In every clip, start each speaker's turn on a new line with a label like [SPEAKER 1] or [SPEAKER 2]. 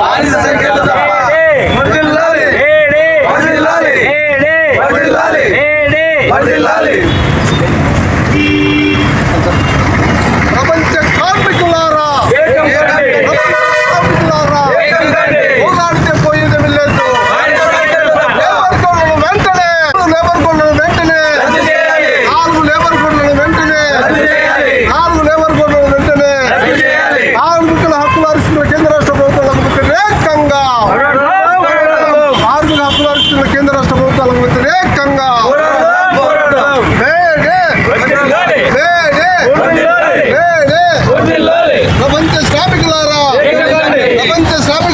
[SPEAKER 1] బానిస
[SPEAKER 2] కండి.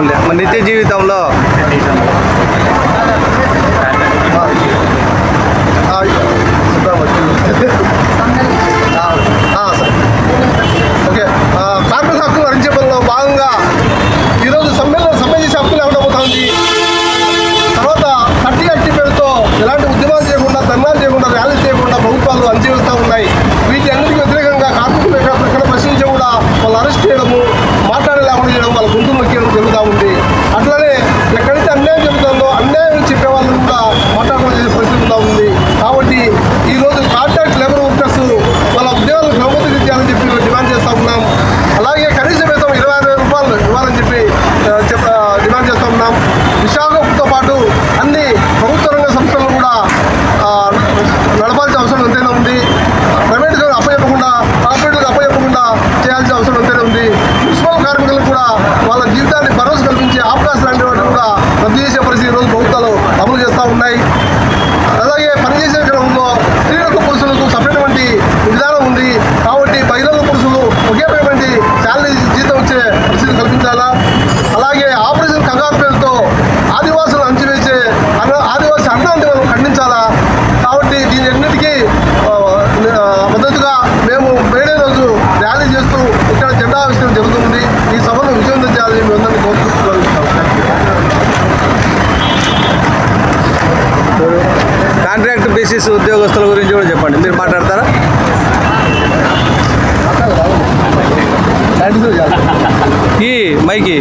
[SPEAKER 2] చేస్తాంలే మన
[SPEAKER 1] నిత్య జీవితంలో ఆర్టీసీ ఉద్యోగస్తుల గురించి కూడా చెప్పండి. మీరు మాట్లాడతారా? ఈ మైకి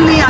[SPEAKER 3] only